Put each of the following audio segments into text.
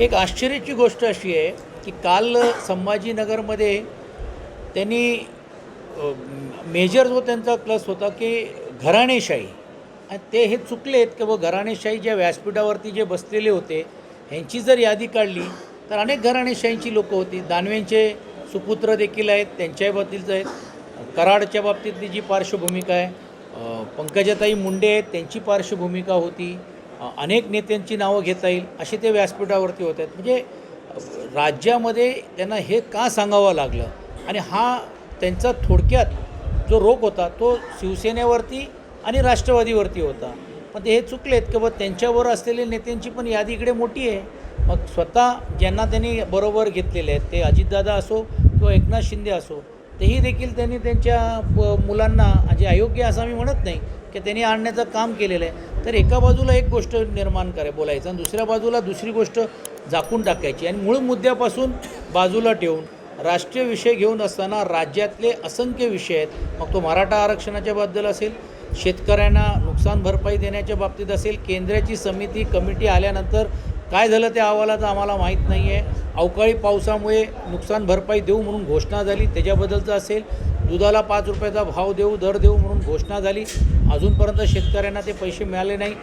एक आश्चर्याची गोष्ट अशी आहे की काल संभाजीनगरमध्ये त्यांनी मेजर जो त्यांचा प्लस होता की घराणेशाही. आणि ते हे चुकले आहेत की व घराणेशाही ज्या व्यासपीठावरती जे बसलेले होते ह्यांची जर यादी काढली तर अनेक घराणेशाहीची लोकं होती. दानवेंचे सुपुत्र देखील आहेत त्यांच्याही बाबतीत आहेत. कराडच्या बाबतीतली जी पार्श्वभूमिका आहे पंकजाताई मुंडे आहेत त्यांची पार्श्वभूमिका होती. अनेक नेत्यांची नावं घेता येईल असे ते व्यासपीठावरती होत आहेत. म्हणजे राज्यामध्ये त्यांना हे का सांगावं लागलं? आणि हा त्यांचा थोडक्यात जो रोग होता तो शिवसेनेवरती आणि राष्ट्रवादीवरती होता. पण ते हे चुकलेत की बा त्यांच्यावर असलेल्या नेत्यांची पण यादी इकडे मोठी आहे. मग स्वतः ज्यांना त्यांनी बरोबर घेतलेले आहेत ते अजितदादा असो किंवा एकनाथ शिंदे असो तेही देखील त्यांनी त्यांच्या प- मुलांना जे अयोग्य असं मी म्हणत नाही की त्यांनी आणण्याचं काम केलेलं आहे. तर एका बाजूला एक गोष्ट निर्माण करे बोलायचं आणि दुसऱ्या बाजूला दुसरी गोष्ट झाकून टाकायची. आणि मूळ मुद्द्यापासून बाजूला ठेवून राष्ट्रीय विषय घेऊन असताना राज्यातले असंख्य विषय आहेत. मग तो मराठा आरक्षणाच्या बद्दल असेल शेतकऱ्यांना नुकसान भरपाई देण्याच्या बाबतीत असेल केंद्राची समिती कमिटी आल्यानंतर काय झालं त्या अहवालाचं आम्हाला माहीत नाही आहे अवकाळी पावसामुळे नुकसान भरपाई देऊ म्हणून घोषणा झाली त्याच्याबद्दलचं असेल. दुधाला पाच रुपयाचा भाव देऊ दर देऊ म्हणून घोषणा झाली. अजूनपर्यंत शेतकऱ्यांना ते पैसे मिळाले नाही.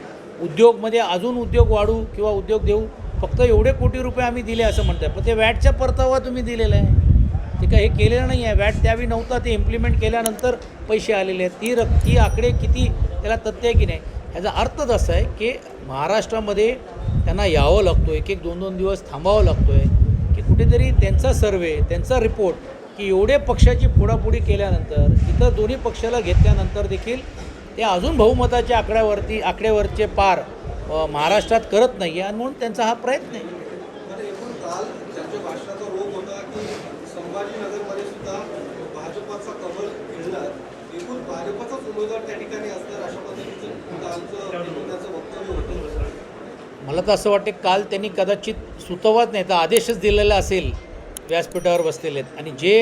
उद्योगमध्ये अजून उद्योग वाढू किंवा उद्योग देऊ फक्त एवढे कोटी रुपये आम्ही दिले असं म्हणताय पण ते वॅटचा परतावा तुम्ही दिलेला आहे. ते काय हे केलेलं नाही आहे. वॅट त्यावेळी नव्हता ते इम्प्लिमेंट केल्यानंतर पैसे आलेले आहेत. ती रक् ती आकडे किती त्याला तथ्य आहे की नाही? याचा अर्थच असा आहे की महाराष्ट्रामध्ये त्यांना यावं लागतो एक एक दोन दोन दिवस थांबावं लागतो आहे की कुठेतरी त्यांचा सर्वे त्यांचा रिपोर्ट की एवढे पक्षाची फोडाफोडी केल्यानंतर इतर दोन्ही पक्षाला घेतल्यानंतर देखील ते अजून बहुमताच्या आकड्यावरती आकड्यावरचे पार महाराष्ट्रात करत नाही आहे आणि म्हणून त्यांचा हा प्रयत्न आहे. भाजपाचा कमल एकूण भाजपाचाच उमेदवार त्या ठिकाणी असणार अशा पद्धतीचं कालचं एकूण त्याचं वक्तव्य होतं मला तर असं वाटते काल त्यांनी कदाचित सुतवत नाही तर आदेशच दिलेला असेल व्यासपीठावर बसलेले आहेत. आणि जे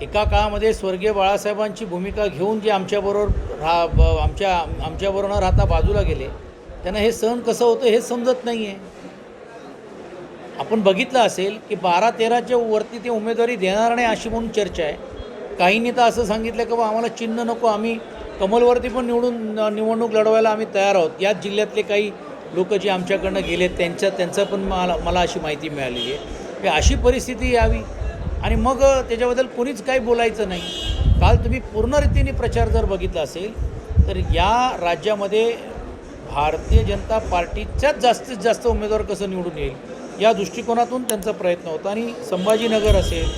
एका काळामध्ये स्वर्गीय बाळासाहेबांची भूमिका घेऊन जे आमच्याबरोबर राहा ब- आमच्या आमच्याबरोबर न राहता बाजूला गेले त्यांना हे सहन कसं होतं हे समजत नाही आहे आपण बघितलं असेल की बारा तेराच्या वरती ते उमेदवारी देणार नाही अशी म्हणून चर्चा आहे. काहींनी तर असं सांगितलं की बा आम्हाला चिन्ह नको आम्ही कमलवरती पण निवडून निवडणूक लढवायला आम्ही तयार आहोत. याच जिल्ह्यातले काही लोक जे आमच्याकडनं गेले त्यांच्या त्यांचं पण मला मला अशी माहिती मिळालेली आहे. की अशी परिस्थिती यावी. आणि मग त्याच्याबद्दल कोणीच काही बोलायचं नाही. काल तुम्ही पूर्ण रीतीने प्रचार जर बघितला असेल तर या राज्यामध्ये भारतीय जनता पार्टीच्याच जास्तीत जास्त उमेदवार कसं निवडून येईल या दृष्टिकोनातून त्यांचा प्रयत्न होता. आणि संभाजीनगर असेल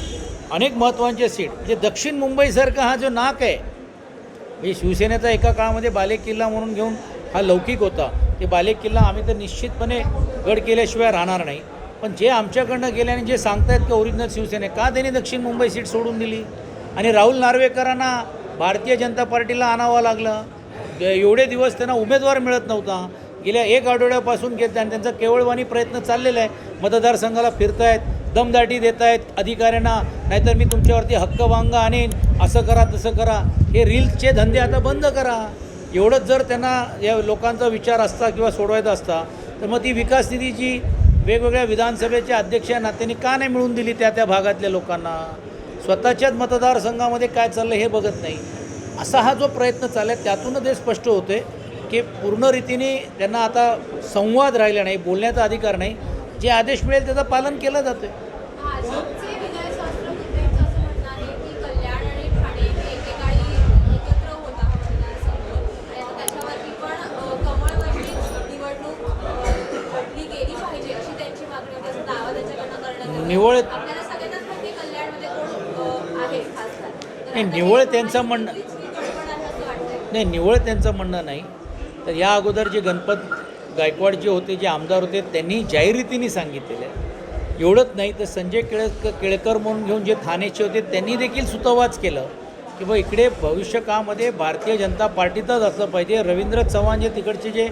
अनेक महत्त्वाचे सीट म्हणजे दक्षिण मुंबईसारखा हा जो नाक आहे म्हणजे शिवसेनेचा एका काळामध्ये बालेकिल्ला म्हणून घेऊन हा लौकिक होता. ते बालेकिल्ला आम्ही तर निश्चितपणे गड केल्याशिवाय राहणार नाही. पण जे आमच्याकडनं गेले आणि जे सांगतायत की ओरिजिनल शिवसेने का त्यांनी दक्षिण मुंबई सीट सोडून दिली? आणि राहुल नार्वेकरांना भारतीय जनता पार्टीला आणावं लागलं. एवढे दिवस त्यांना उमेदवार मिळत नव्हता. गेल्या एक आठवड्यापासून घेत आणि त्यांचा केवळवाणी प्रयत्न चाललेला आहे. मतदारसंघाला फिरतायत दमदाटी देत आहेत अधिकाऱ्यांना. नाहीतर मी तुमच्यावरती हक्क वांगा आणेन. असं करा तसं करा. हे रील्सचे धंदे आता बंद करा. एवढंच जर त्यांना या लोकांचा विचार असता किंवा सोडवायचा असता तर मग ती विकास निधी जी वेगवेगळ्या विधानसभेच्या अध्यक्ष या नात्याने का नाही मिळून दिली त्या त्या भागातल्या लोकांना? स्वतःच्याच मतदारसंघामध्ये काय चाललं हे बघत नाही. असा हा जो प्रयत्न चालला आहे त्यातूनच हे स्पष्ट होते की पूर्ण रीतीने त्यांना आता संवाद राहिला नाही बोलण्याचा अधिकार नाही. जे आदेश मिळेल त्याचं पालन केलं जातं नाही, निवळ त्यांचं म्हणणं- नाही निवळ त्यांचं म्हणणं नाही. तर या अगोदर जे गणपत गायकवाड जे होते जे आमदार होते त्यांनी जाहिरातीने सांगितलेलं आहे. एवढंच नाही तर संजय केळक केळकर म्हणून घेऊन जे ठाण्याचे होते त्यांनी देखील सुतवाच केलं की बा इकडे भविष्य काळामध्ये भारतीय जनता पार्टीतच असलं पाहिजे. रवींद्र चव्हाण जे तिकडचे जे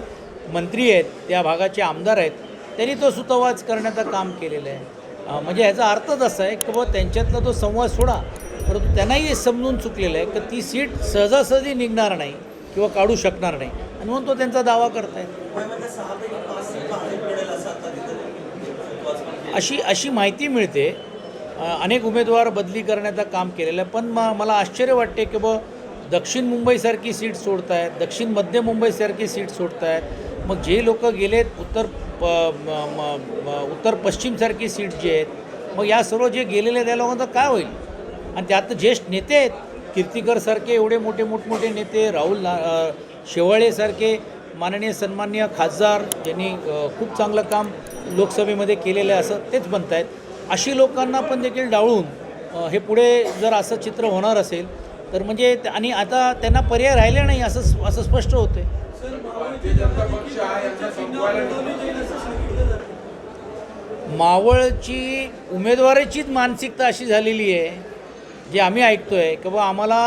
मंत्री आहेत त्या भागाचे आमदार आहेत त्यांनी तो सुतवाच करण्याचं काम केलेलं आहे. म्हणजे ह्याचा अर्थच असा आहे की बुवा त्यांच्यातला तो संवाद सोडा. परंतु त्यांनाही हे समजून चुकलेलं आहे की ती सीट सहजासहजी निघणार नाही किंवा काढू शकणार नाही. आणि म्हणून तो त्यांचा दावा करत आहे अशी अशी माहिती मिळते. अनेक उमेदवार बदली करण्याचं काम केलेलं आहे. पण म मला आश्चर्य वाटते की बुवा दक्षिण मुंबईसारखी सीट सोडत आहेत दक्षिण मध्य मुंबईसारखी सीट सोडत आहेत मग जे लोक गेलेत उत्तर प उत्तर पश्चिमसारखी सीट जे आहेत मग या सर्व जे गेलेले आहेत, त्या लोकांचं काय होईल? आणि त्यात ज्येष्ठ नेते आहेत कीर्तिकरसारखे एवढे मोठे मोठमोठे नेते राहुल शेवाळेसारखे माननीय सन्मान्य खासदार ज्यांनी खूप चांगलं काम लोकसभेमध्ये केलेलं आहे असं तेच म्हणत आहेत अशी लोकांना पण देखील डावळून अ, हे पुढे जर असं चित्र होणार असेल तर म्हणजे आणि आता त्यांना पर्याय राहिले नाही असं असं स्पष्ट होते मावळची उमेदवाराचीच मानसिकता अशी झालेली आहे जे आम्ही ऐकतो आहे की बा आम्हाला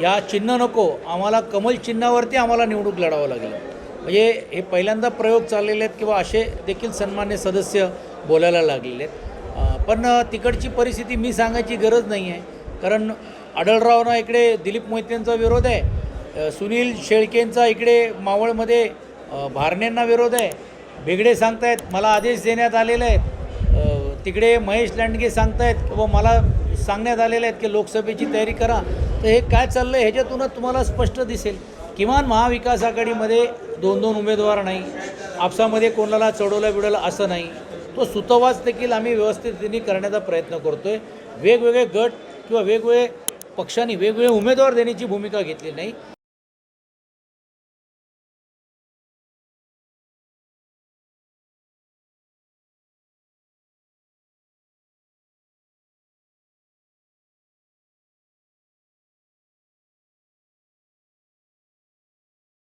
या चिन्ह नको आम्हाला कमल चिन्हावरती आम्हाला निवडणूक लढावं लागेल. म्हणजे हे पहिल्यांदा प्रयोग चाललेले आहेत किंवा असे देखील सन्मान्य सदस्य बोलायला लागलेले आहेत. पण तिकडची परिस्थिती मी सांगायची गरज नाही आहे. कारण आढळरावना इकडे दिलीप मोहितेंचा विरोध आहे सुनील शेळकेंचा इकडे मावळमध्ये भारण्यांना विरोध आहे. बेगडे सांगतायत मला आदेश देण्यात आलेले आहेत. तिकडे महेश लांडगे सांगतायत की बा मला सांगण्यात आलेले आहेत की लोकसभेची तयारी करा. तर हे काय चाललं आहे ह्याच्यातूनच तुम्हाला स्पष्ट दिसेल. किमान महाविकास आघाडीमध्ये दोन दोन उमेदवार नाही. आपसामध्ये कोणाला चढवलं बिडवलं असं नाही. तो सुतवास देखील आम्ही व्यवस्थितपणे करण्याचा प्रयत्न करतो आहे वेगवेगळे गट किंवा वेगवेगळे पक्षांनी वेगवेगळे उमेदवार देण्याची भूमिका घेतली नाही.